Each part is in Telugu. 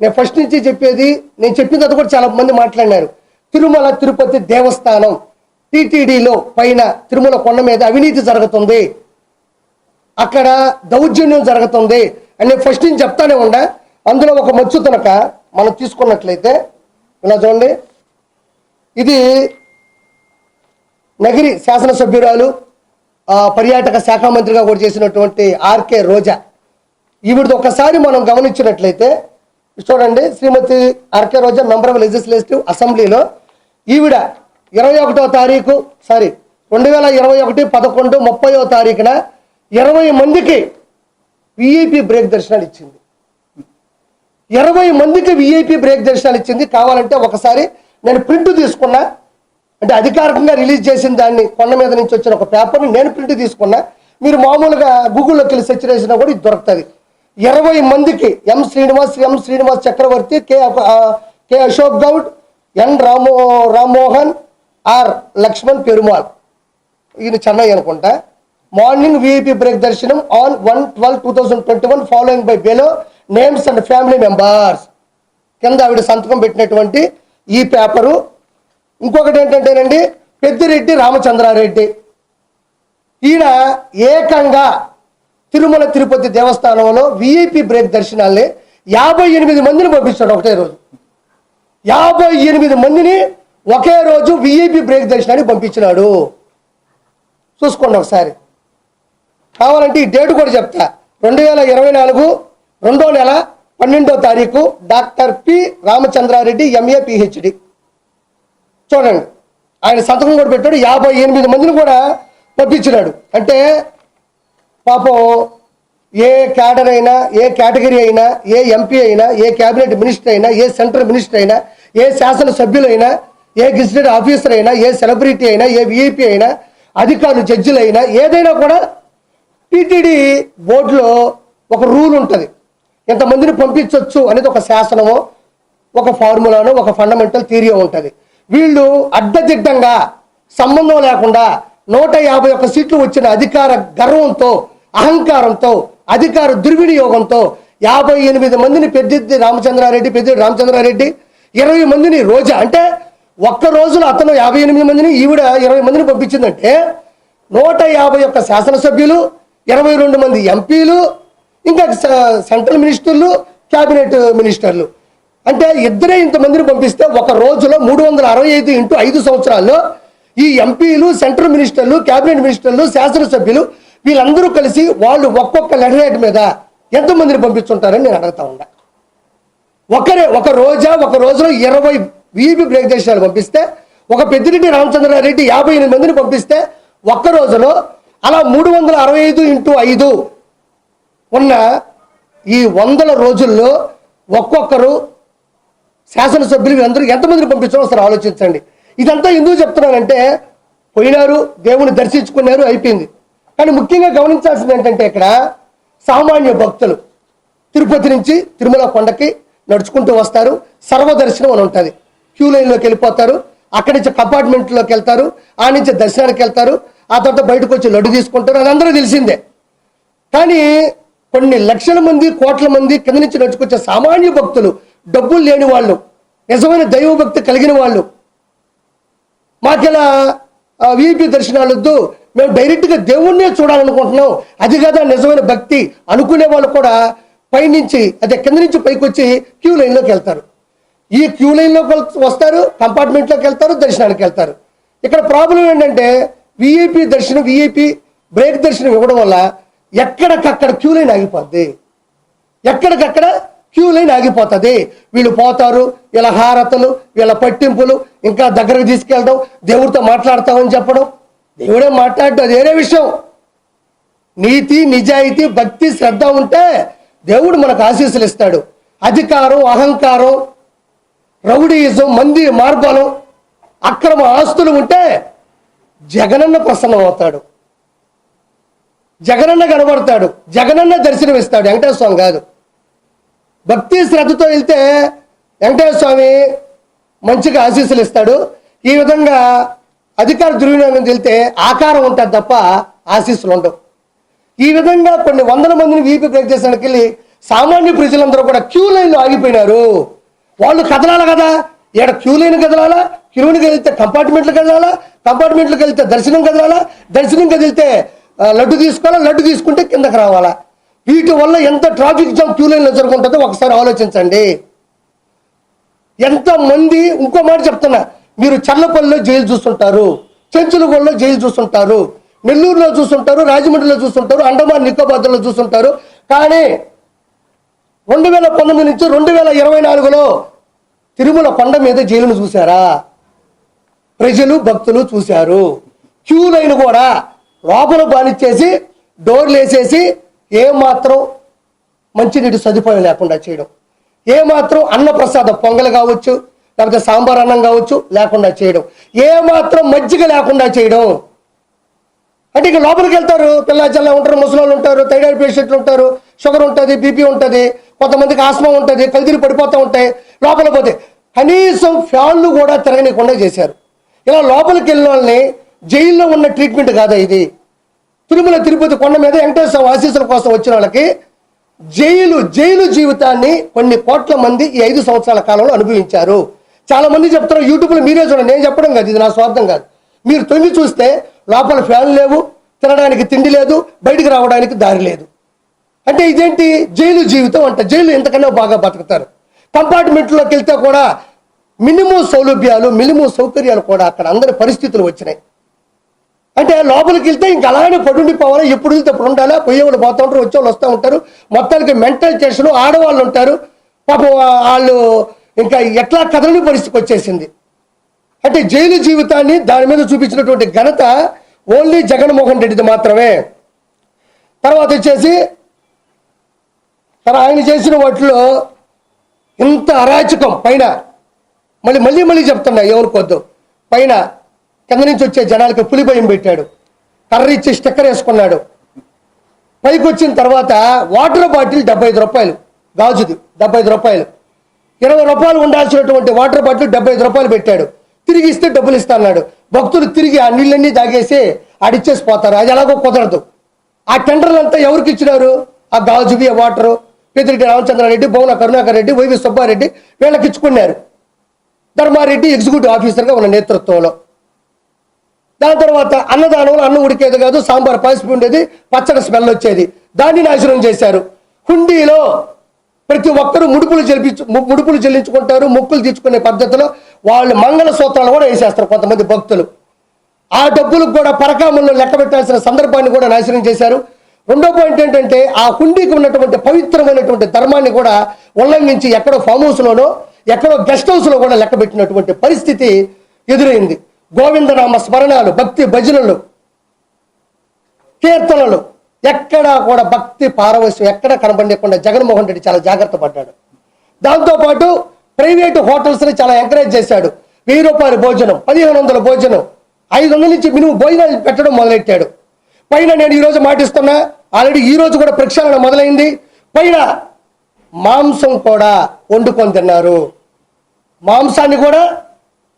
నేను ఫస్ట్ నుంచి చెప్పేది నేను చెప్పిన తర్వాత కూడా చాలా మంది మాట్లాడినారు. తిరుమల తిరుపతి దేవస్థానం టీటీడీలో పైన తిరుమల కొండ మీద అవినీతి జరుగుతుంది. అక్కడ దౌర్జన్యం జరుగుతుంది. అని నేను ఫస్ట్ నుంచి చెప్తానే ఉండా. అందులో ఒక మచ్చు తనక మనం తీసుకున్నట్లయితే ఇలా చూడండి. ఇది నగిరి శాసనసభ్యురాలు పర్యాటక శాఖ మంత్రిగా కూడా చేసినటువంటి ఆర్కే రోజా. ఈవిడది ఒకసారి మనం గమనించినట్లయితే చూడండి Shrimati RK Roja member of legislative అసెంబ్లీలో ఈవిడ ఇరవై ఒకటో తారీఖు సారీ రెండు వేల ఇరవై ఒకటి పదకొండు ముప్పయో తారీఖున ఇరవై మందికి విఐపి బ్రేక్ దర్శనాలు ఇచ్చింది. ఇరవై మందికి విఐపి బ్రేక్ దర్శనాలు ఇచ్చింది. కావాలంటే ఒకసారి నేను ప్రింట్ తీసుకున్నా అంటే అధికారికంగా రిలీజ్ చేసిన దాన్ని కొండ మీద నుంచి వచ్చిన ఒక పేపర్ని నేను ప్రింట్ తీసుకున్నా. మీరు మామూలుగా గూగుల్లోకి వెళ్ళి సెర్చ్ చేసినా కూడా ఇది దొరుకుతుంది. ఇరవై మందికి M Srinivas M Srinivas Chakravarthi K K K Ashok Goud N రామో రామ్మోహన్ ఆర్ లక్ష్మణ్ పెరుమాళ్. ఈయన చెన్నై అనుకుంటా. మార్నింగ్ విఐపి బ్రేక్ దర్శనం on one twelve two thousand twenty one following by below names and family members. కింద ఆవిడ సంతకం పెట్టినటువంటి ఈ పేపరు. ఇంకొకటి ఏంటంటేనండి పెద్దిరెడ్డి రామచంద్రారెడ్డి. ఈయన ఏకంగా తిరుమల తిరుపతి దేవస్థానంలో విఐపి బ్రేక్ దర్శనాల్ని యాభై ఎనిమిది మందిని పంపించాడు ఒకటే రోజు. యాభై ఎనిమిది మందిని ఒకే రోజు విఐపి బ్రేక్ దర్శనానికి పంపించినాడు. చూసుకోండి ఒకసారి. కావాలంటే ఈ డేట్ కూడా చెప్తా. రెండు వేల ఇరవై నాలుగు రెండో నెల పన్నెండో తారీఖు doctor P Ramachandrareddy MA PhD చూడండి. ఆయన సంతకం కూడా పెట్టాడు. యాభై ఎనిమిది మందిని కూడా పంపించినాడు. అంటే పాపం ఏ క్యాడర్ అయినా ఏ కేటగిరీ అయినా ఏ ఎంపీ అయినా ఏ క్యాబినెట్ మినిస్టర్ అయినా ఏ సెంట్రల్ మినిస్టర్ అయినా ఏ శాసన సభ్యులైనా ఏ గెజిటెడ్ ఆఫీసర్ అయినా ఏ సెలబ్రిటీ అయినా ఏ విఐపి అయినా అధికారులు జడ్జిలైనా ఏదైనా కూడా టీటీడీ బోర్డులో ఒక రూల్ ఉంటుంది. ఎంతమందిని పంపించవచ్చు అనేది ఒక శాసనమో ఒక ఫార్ములానో ఒక ఫండమెంటల్ థీరియో ఉంటుంది. వీళ్ళు అడ్డదిడ్డంగా సంబంధం లేకుండా నూట యాభై ఒక్క సీట్లు వచ్చిన అధికార గర్వంతో అహంకారంతో అధికార దుర్వినియోగంతో యాభై ఎనిమిది మందిని పెద్దిద్ది రామచంద్రారెడ్డి పెద్దిరెడ్డి రామచంద్రారెడ్డి ఇరవై మందిని రోజా. అంటే ఒక్క రోజులో అతను యాభై ఎనిమిది మందిని ఈవిడ ఇరవై మందిని పంపించిందంటే నూట యాభై ఒక్క శాసనసభ్యులు ఇరవై రెండు మంది ఎంపీలు ఇంకా స- సెంట్రల్ మినిస్టర్లు క్యాబినెట్ మినిస్టర్లు. అంటే ఇద్దరే ఇంతమందిని పంపిస్తే ఒక రోజులో మూడు వందల అరవై ఐదు ఇంటూ ఐదు సంవత్సరాల్లో ఈ ఎంపీలు సెంట్రల్ మినిస్టర్లు క్యాబినెట్ మినిస్టర్లు శాసనసభ్యులు వీళ్ళందరూ కలిసి వాళ్ళు ఒక్కొక్క లెటర్ మీద ఎంతమందిని పంపించుంటారని నేను అడుగుతా ఉన్నా. ఒకరే ఒక రోజా ఒక రోజులో ఇరవై వీపీ బ్రేక్ దేశాలు పంపిస్తే ఒక పెద్దిరెడ్డి రామచంద్రారెడ్డి యాభై ఎనిమిది మందిని పంపిస్తే ఒక్క రోజులో అలా మూడు వందల అరవై ఐదు ఇంటూ ఐదు ఉన్న ఈ వందల రోజుల్లో ఒక్కొక్కరు శాసనసభ్యులు వీళ్ళందరూ ఎంతమందిని పంపించారో అసలు ఆలోచించండి. ఇదంతా ఎందుకు చెప్తున్నానంటే పోయినారు దేవుని దర్శించుకున్నారు అయిపోయింది. కానీ ముఖ్యంగా గమనించాల్సింది ఏంటంటే ఇక్కడ సామాన్య భక్తులు. తిరుపతి నుంచి తిరుమల కొండకి నడుచుకుంటూ వస్తారు. సర్వదర్శనం అని ఉంటుంది. క్యూ లైన్లోకి వెళ్ళిపోతారు. అక్కడి నుంచి కంపార్ట్మెంట్లోకి వెళ్తారు. ఆ నుంచి దర్శనానికి వెళ్తారు. ఆ తర్వాత బయటకు వచ్చి లడ్డు తీసుకుంటారు. అది అందరూ తెలిసిందే. కానీ కొన్ని లక్షల మంది కోట్ల మంది కింద నుంచి నడుచుకొచ్చే సామాన్య భక్తులు డబ్బులు లేని వాళ్ళు నిజమైన దైవభక్తి కలిగిన వాళ్ళు మాకెలా వీపీ దర్శనాలు వద్దు మేము డైరెక్ట్గా దేవుణ్ణే చూడాలనుకుంటున్నాం. అది కదా నిజమైన భక్తి అనుకునే వాళ్ళు కూడా పైనుంచి అదే కింద నుంచి పైకి వచ్చి క్యూ లైన్లోకి వెళ్తారు. ఈ క్యూ లైన్లోకి వస్తారు కంపార్ట్మెంట్లోకి వెళ్తారు దర్శనానికి వెళ్తారు. ఇక్కడ ప్రాబ్లం ఏంటంటే విఐపి దర్శనం విఐపి బ్రేక్ దర్శనం ఇవ్వడం వల్ల ఎక్కడికక్కడ క్యూ లైన్ ఆగిపోద్ది. ఎక్కడికక్కడ క్యూ లైన్ ఆగిపోతుంది. వీళ్ళు పోతారు వీళ్ళ హారతలు వీళ్ళ పట్టింపులు ఇంకా దగ్గరకు తీసుకెళ్ళడం దేవుడితో మాట్లాడతామని చెప్పడం ఎవడో మాట్లాడటం అది వేరే విషయం. నీతి నిజాయితీ భక్తి శ్రద్ధ ఉంటే దేవుడు మనకు ఆశీస్సులు ఇస్తాడు. అధికారం అహంకారం రౌడీయిజం మంది మార్గాలు అక్రమ ఆస్తులు ఉంటే జగనన్న ప్రసన్నం అవుతాడు జగనన్న కనబడతాడు. జగనన్న దర్శనం ఇస్తాడు వెంకటేశ్వర స్వామి కాదు. భక్తి శ్రద్ధతో వెళ్తే వెంకటేశ్వర స్వామి మంచిగా ఆశీస్సులు ఇస్తాడు. ఈ విధంగా అధికార దుర్వినియోగం తెలితే ఆకారం ఉంటుంది తప్ప ఆశీస్సులు ఉండవు. ఈ విధంగా కొన్ని వందల మందిని వీపీ బ్రేక్ చేసడానికి వెళ్ళి సామాన్య ప్రజలందరూ కూడా క్యూ లైన్లో ఆగిపోయినారు. వాళ్ళు కదలాలి కదా? ఇక్కడ క్యూ లైన్ కదలాలా? క్యూని కదిలితే కంపార్ట్మెంట్లు కదలాలా? కంపార్ట్మెంట్లకు వెళ్తే దర్శనం కదలాలా? దర్శనం కదిలితే లడ్డు తీసుకోవాలా? లడ్డు తీసుకుంటే కిందకి రావాలా? వీటి వల్ల ఎంత ట్రాఫిక్ జామ్ క్యూ లైన్లో జరుగుతుందో ఒకసారి ఆలోచించండి. ఎంత మంది ఇంకో మాట చెప్తున్నా మీరు చల్లపల్లిలో జైలు చూస్తుంటారు చెంచులగూడలో జైలు చూస్తుంటారు నెల్లూరులో చూస్తుంటారు రాజమండ్రిలో చూస్తుంటారు అండమాన్ నికోబాద్లో చూస్తుంటారు. కానీ రెండు వేల పంతొమ్మిది నుంచి రెండు వేల ఇరవై నాలుగులో తిరుమల కొండ మీద జైలును చూశారా? ప్రజలు భక్తులు చూశారు. క్యూ లైన్ కూడా లోపల బానిచ్చేసి డోర్లు వేసేసి ఏమాత్రం మంచినీటి సదుపాయం లేకుండా చేయడం. ఏమాత్రం అన్నప్రసాద పొంగలు కావచ్చు లేకపోతే సాంబార్ అన్నం కావచ్చు లేకుండా చేయడం. ఏమాత్రం మజ్జిగ లేకుండా చేయడం. అంటే ఇక లోపలికి వెళ్తారు పిల్ల చల్ల ఉంటారు ముసలోళ్ళు ఉంటారు థైరాయిడ్ పేషెంట్లు ఉంటారు షుగర్ ఉంటుంది బీపీ ఉంటుంది కొంతమందికి ఆస్మా ఉంటుంది కల్తీలు పడిపోతూ ఉంటాయి లోపల పోతే కనీసం ఫ్యాన్లు కూడా తిరగనీయకుండా చేశారు. ఇలా లోపలికి వెళ్ళిన వాళ్ళని జైల్లో ఉన్న ట్రీట్మెంట్ కాదా ఇది? తిరుమల తిరుపతి కొండ మీద వెంకటేశ్వర ఆశీస్సుల కోసం వచ్చిన వాళ్ళకి జైలు జైలు జీవితాన్ని కొన్ని కోట్ల మంది ఈ ఐదు సంవత్సరాల కాలంలో అనుభవించారు. చాలా మంది చెప్తారు యూట్యూబ్లో మీరే చూడండి నేను చెప్పడం కాదు ఇది నా స్వార్థం కాదు. మీరు తొంగి చూస్తే లోపల ఫ్యాన్ లేవు తినడానికి తిండి లేదు బయటికి రావడానికి దారి లేదు. అంటే ఇదేంటి? జైలు జీవితం అంట. జైలు ఎంతకన్నా బాగా బతుకుతారు. కంపార్ట్మెంట్లోకి వెళ్తే కూడా మినిమం సౌలభ్యాలు మినిమం సౌకర్యాలు కూడా అక్కడ అందరి పరిస్థితులు వచ్చినాయి. అంటే లోపలికి వెళ్తే ఇంక అలానే పడుండిపోవాలి ఎప్పుడు వెళ్తే అప్పుడు ఉండాలా? పోయేవాళ్ళు పోతూ ఉంటారు వచ్చేవాళ్ళు వస్తూ ఉంటారు. మొత్తానికి మెంటల్ టెన్షన్ ఆడవాళ్ళు ఉంటారు. పాపం వాళ్ళు ఇంకా ఎట్లా కదలని పరిస్థితికి వచ్చేసింది అంటే జైలు జీవితాన్ని దాని మీద చూపించినటువంటి ఘనత ఓన్లీ జగన్మోహన్ రెడ్డిది మాత్రమే. తర్వాత వచ్చేసి తన ఆయన చేసిన వాటిలో ఇంత అరాచకం పైన మళ్ళీ మళ్ళీ మళ్ళీ చెప్తున్నా ఎవరికొద్దు. పైన కింద నుంచి వచ్చే జనాలకి పులి భయం పెట్టాడు. కర్ర ఇచ్చి స్టిక్కర్ వేసుకున్నాడు. పైకి వచ్చిన తర్వాత వాటర్ బాటిల్ డెబ్బై ఐదు రూపాయలు. గాజుది డెబ్బై ఐదు రూపాయలు. ఇరవై రూపాయలు ఉండాల్సినటువంటి వాటర్ బాటిల్ డెబ్బై ఐదు రూపాయలు పెట్టాడు. తిరిగి ఇస్తే డబ్బులు ఇస్తా అన్నాడు. భక్తులు తిరిగి ఆ నీళ్ళన్నీ తాగేసి ఆడిచ్చేసి పోతారు అది ఎలాగో కుదరదు. ఆ టెండర్లు అంతా ఎవరికి ఇచ్చినారు? ఆ గాజువి ఆ వాటరు పెద్దిరెడ్డి రామచంద్రారెడ్డి భువన కరుణాకర్ రెడ్డి వైవి సుబ్బారెడ్డి వీళ్ళకి ఇచ్చుకున్నారు. ధర్మారెడ్డి ఎగ్జిక్యూటివ్ ఆఫీసర్గా ఉన్న నేతృత్వంలో. దాని తర్వాత అన్నదానంలో అన్నం ఉడికేది కాదు సాంబార్ పాసిపి ఉండేది పచ్చడి స్మెల్ వచ్చేది. దాన్ని నాశనం చేశారు. హుండీలో ప్రతి ఒక్కరూ ముడుపులు చెల్లించు ముడుపులు చెల్లించుకుంటారు మొక్కులు తీర్చుకునే పద్ధతిలో వాళ్ళు మంగళ సూత్రాలు కూడా వేసేస్తారు కొంతమంది భక్తులు. ఆ డబ్బులకు కూడా పరకామంలో లెక్క పెట్టాల్సిన సందర్భాన్ని కూడా నాశనం చేశారు. రెండో పాయింట్ ఏంటంటే ఆ హుండీకి ఉన్నటువంటి పవిత్రమైనటువంటి ధర్మాన్ని కూడా ఉల్లంఘించి ఎక్కడో ఫామ్ హౌస్లోనో ఎక్కడో గెస్ట్ హౌస్లో కూడా లెక్క పెట్టినటువంటి పరిస్థితి ఎదురైంది. గోవిందనామ స్మరణాలు భక్తి భజనలు కీర్తనలు ఎక్కడా కూడా భక్తి పారవశ్యం ఎక్కడ కనబడకుండా జగన్మోహన్ రెడ్డి చాలా జాగ్రత్త పడ్డాడు. దాంతోపాటు ప్రైవేట్ హోటల్స్ని చాలా ఎంకరేజ్ చేశాడు. వెయ్యి రూపాయల భోజనం పదిహేను వందల భోజనం ఐదు వందల నుంచి మినిమం భోజనాలు పెట్టడం మొదలెట్టాడు. పైన నేను ఈరోజు మాటిస్తున్నా ఆల్రెడీ ఈరోజు కూడా ప్రక్షాళన మొదలైంది. పైన మాంసం కూడా వండుకొని తిన్నారు. మాంసాన్ని కూడా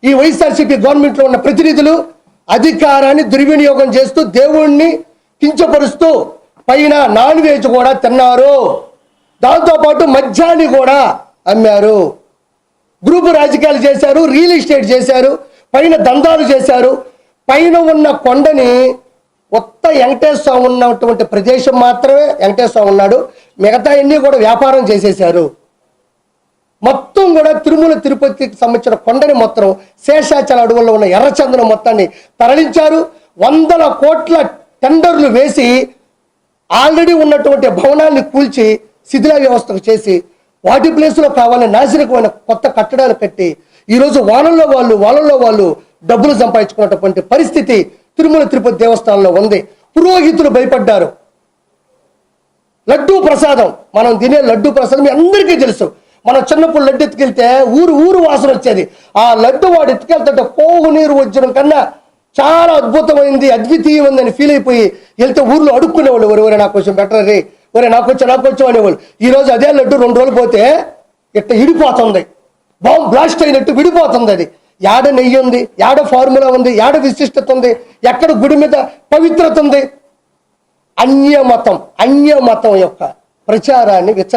ఈ వైఎస్ఆర్సీపీ గవర్నమెంట్లో ఉన్న ప్రతినిధులు అధికారాన్ని దుర్వినియోగం చేస్తూ దేవుణ్ణి కించపరుస్తూ పైన నాన్ వెజ్ కూడా తిన్నారు. దాంతోపాటు మద్యాన్ని కూడా అమ్మారు. గ్రూపు రాజకీయాలు చేశారు రియల్ ఎస్టేట్ చేశారు పైన దందాలు చేశారు. పైన ఉన్న కొండని కొత్త వెంకటేశ్వర స్వామి ఉన్నటువంటి ప్రదేశం మాత్రమే వెంకటేశ్వర స్వామి ఉన్నాడు. మిగతా అన్నీ కూడా వ్యాపారం చేసేశారు. మొత్తం కూడా తిరుమల తిరుపతికి సంబంధించిన కొండని మొత్తం శేషాచల అడవుల్లో ఉన్న ఎర్రచందనం మొత్తాన్ని తరలించారు. వందల కోట్ల టెండర్లు వేసి ఆల్రెడీ ఉన్నటువంటి భవనాన్ని కూల్చి శిథిల వ్యవస్థకు చేసి వాటి ప్లేస్లో కావాలని నాశనకమైన కొత్త కట్టడాలు కట్టి ఈరోజు వానల్లో వాళ్ళు వాళ్ళలో వాళ్ళు డబ్బులు సంపాదించుకున్నటువంటి పరిస్థితి తిరుమల తిరుపతి దేవస్థానంలో ఉంది. పురోహితులు భయపడ్డారు. లడ్డూ ప్రసాదం మనం తినే లడ్డూ ప్రసాదం మీ అందరికీ తెలుసు. మనం చిన్నప్పుడు లడ్డు ఎత్తుకెళ్తే ఊరు ఊరు వాసన వచ్చేది. ఆ లడ్డు వాడు ఎత్తుకెళ్తుంటే కోవు నీరు వచ్చిన కన్నా చాలా అద్భుతమైంది అద్వితీయమైందని ఫీల్ అయిపోయి వెళ్తే ఊర్లో అడుక్కునేవాళ్ళు ఎవరు? ఒరే నాకు కొంచెం బెటర్ రే. ఒరే నాకు వచ్చా నాకు వచ్చా అనేవాళ్ళు. ఈ రోజు అదే లడ్డు రెండు రోజులు పోతే ఇట్ట ఇడిపోతుంది బాంబు బ్లాస్ట్ అయినట్టు విడిపోతుంది అది. యాడ నెయ్యి ఉంది యాడ ఫార్ములా ఉంది యాడ విశిష్టత ఉంది ఎక్కడ గుడి మీద పవిత్రత ఉంది. అన్యమతం అన్యమతం యొక్క ప్రచారాన్ని విచ్చ